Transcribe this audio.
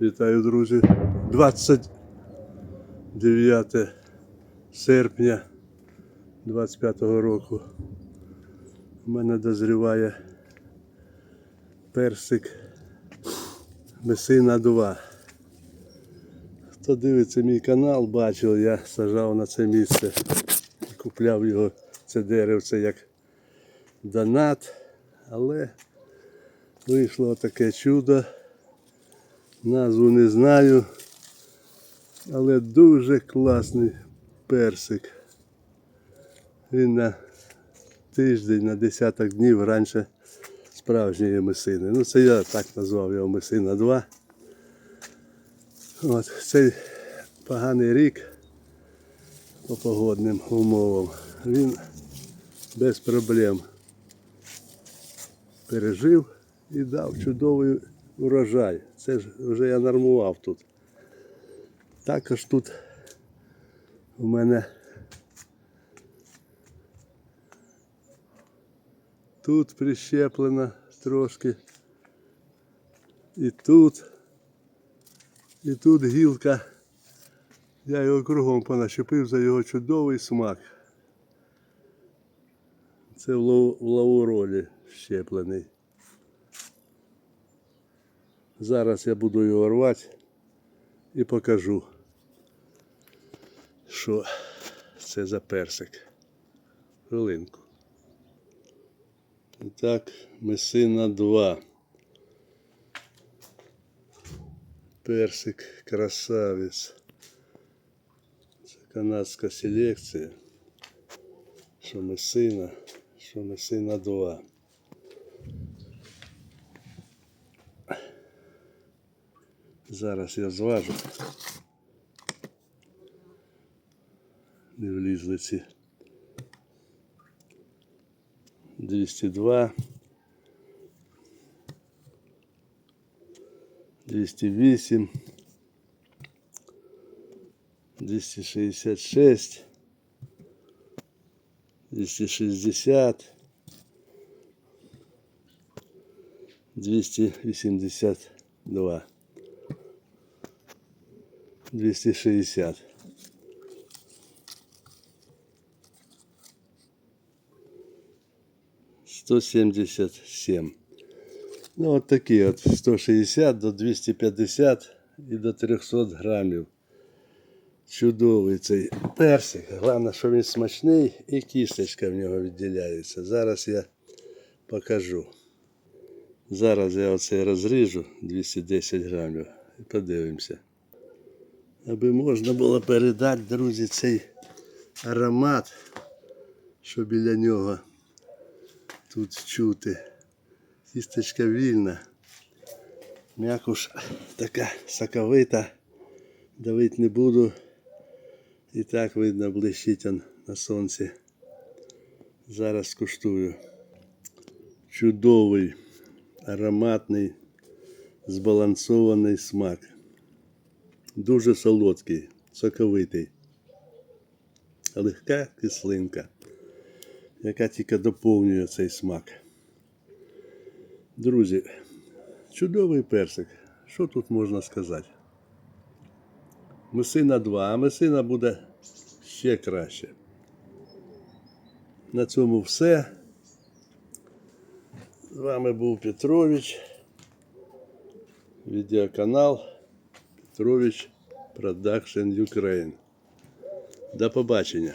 Вітаю, друзі. 29 серпня 25 року. У мене дозріває персик Месина 2. Хто дивиться мій канал, бачив, я сажав на це місце. Купляв його, це деревце як донат, але вийшло таке чудо. Назву не знаю, але дуже класний персик. Він на тиждень, на десяток днів раніше справжньої месини. Ну це я так назвав його месина 2. От цей поганий рік по погодним умовам. Він без проблем пережив і дав чудовий урожай. Це ж вже я нормував тут. Також тут у мене тут прищеплено трошки. І тут. І тут гілка. Я його кругом понащепив за його чудовий смак. Це в лауролі щеплений. Зараз я буду його рвати і покажу, що це за персик. Хвилинку. І так, месина 2. Персик красавець. Це канадська селекція. Що месина, що месина 2. Зараз я зважу. Не влізли ці. 202. 208. 266. 260. 282. 260. Сто семьдесят семь. Ну, от такі от 160 до 250 і до 300 грамів. Чудовий цей персик. Головне, що він смачний і кісточка в нього відділяється. Зараз я покажу. Зараз я оцей розріжу 210 грамів і подивимося. Аби можна було передати, друзі, цей аромат, що біля нього тут чути. Кісточка вільна. М'якуш така соковита. Давити не буду. І так видно блищить он на сонці. Зараз куштую. Чудовий, ароматний, збалансований смак. Дуже солодкий, соковитий. Легка кислинка, яка тільки доповнює цей смак. Друзі, чудовий персик. Що тут можна сказати? Месина 2, а месина буде ще краще. На цьому все. З вами був Петрович. Відеоканал Петрович Production Ukraine. До побачення.